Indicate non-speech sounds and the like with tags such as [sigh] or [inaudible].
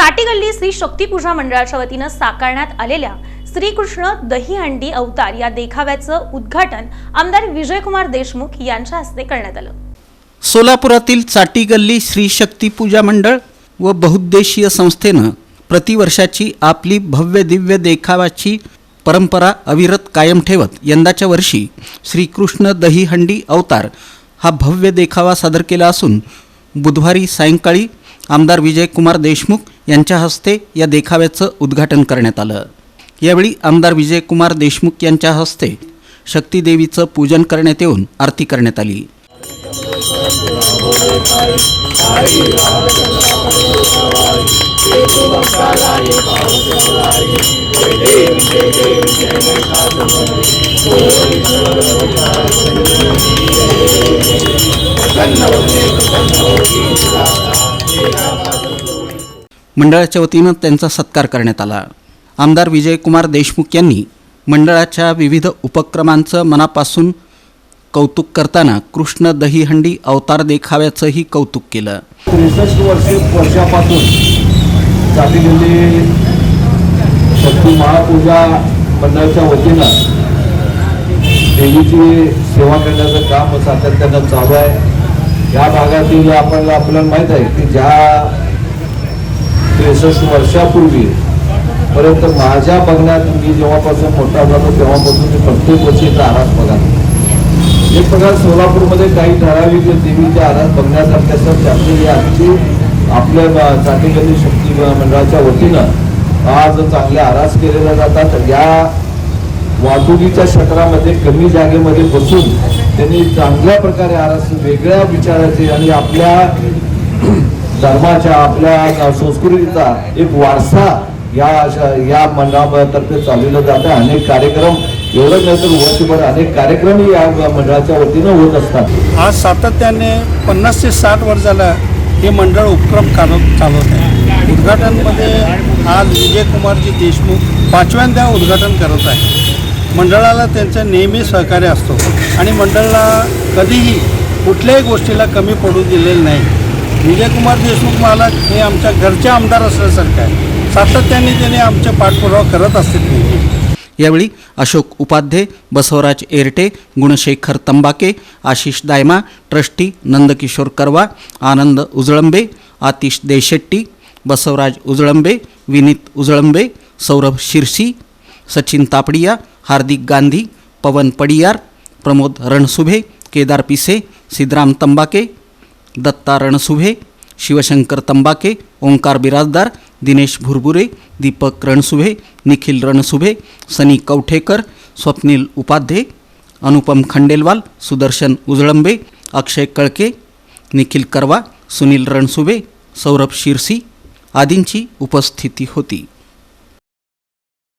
चाटीगल्ली श्री शक्तीपूजा मंडळाच्या वतीनं साकारण्यात आलेल्या श्रीकृष्ण दहीहंडी अवतार या देखाव्याचं उद्घाटन आमदार विजयकुमार देशमुख यांच्या हस्ते करण्यात आलं. सोलापुरातील चाटी गल्ली श्री शक्ती पूजा मंडळ व बहुद्देशीय संस्थेनं प्रतिवर्षाची आपली भव्य दिव्य देखाव्याची परंपरा अविरत कायम ठेवत यंदाच्या वर्षी श्रीकृष्ण दहीहंडी अवतार हा भव्य देखावा सादर केला असून बुधवारी सायंकाळी आमदार विजयकुमार देशमुख यांच्या हस्ते या देखाव्याचं उद्घाटन करण्यात आलं. यावेळी आमदार विजयकुमार देशमुख यांच्या हस्ते शक्तीदेवीचं पूजन करण्यात येऊन आरती करण्यात आली. मंडळाच्या वतीनं त्यांचा सत्कार करण्यात आला. आमदार विजयकुमार देशमुख यांनी मंडळाच्या विविध उपक्रमांचं मनापासून कौतुक करताना कृष्ण दहीहंडी अवतार देखाव्याचंही कौतुक केलं. त्रेसष्ट वर्षे वर्षापासून चाटीगल्ली शक्ती महापूजा मंडळाच्या वतीनं देवीची सेवा करण्याचं काम सातत्यानं चालू आहे. या भागातील आपण आपल्याला माहीत आहे की ज्या त्रेसष्ट वर्षापूर्वी परंतु माझ्या बघण्यात मी जेव्हापासून मोठा झालो तेव्हापासून मी प्रत्येक वर्षी इथं आरास बघा एक प्रकार सोलापूरमध्ये काही ठराविक देवीचे आरास बघण्यासारखे असतात त्यातली आजची आपल्या ब- शक्ती मंडळाच्या वतीनं आज चांगले आरास केलेल्या जातात. या वाहतुकीच्या क्षेत्रामध्ये कमी जागेमध्ये बसून त्यांनी चांगल्या प्रकारे आरास वेगळ्या विचाराचे आणि आपल्या [clears throat] धर्माच्या आपल्या संस्कृतीचा एक वारसा या अशा- या मंडळातर्फे चालवलं जात आहे. अनेक कार्यक्रम एवढंच नाही तर वर्षभर अनेक कार्यक्रमही या मंडळाच्या वतीनं होत असतात. आज सातत्याने पन्नास ते साठ वर्षाला हे मंडळ उपक्रम चालव चालवत आहे. उद्घाटनमध्ये आज विजयकुमारजी देशमुख पाचव्यांदा उद्घाटन करत आहे मंडळाला त्यांचं नेहमी सहकार्य असतो. आणि मंडळाला कधीही कुठल्याही गोष्टीला कमी पडू दिलेलं नाही. विजयकुमार देशमुख महाराज हे आमच्या घरचे आमदार असल्यासारखं आहे. सातत्याने त्याने आमचे पाठपुरावा करत असतील नेहमी यावेळी अशोक उपाध्ये बसवराज एरटे गुणशेखर तंबाके आशिष दायमा ट्रस्टी नंदकिशोर करवा आनंद उजळंबे आतिश देशेट्टी बसवराज उजळंबे विनीत उजळंबे सौरभ शिरसी सचिन तापडिया हार्दिक गांधी पवन पडियार प्रमोद रणसुभे केदार पिसे सिद्धराम तंबाके दत्ता रणसुभे शिवशंकर तंबाके ओंकार बिराजदार दिनेश भुरबुरे दीपक रणसुभे निखिल रणसुभे सनी कवठेकर स्वप्नील उपाध्ये अनुपम खंडेलवाल सुदर्शन उजळंबे अक्षय कळके निखिल करवा सुनील रणसुभे सौरभ शिरसी आदींची उपस्थिती होती.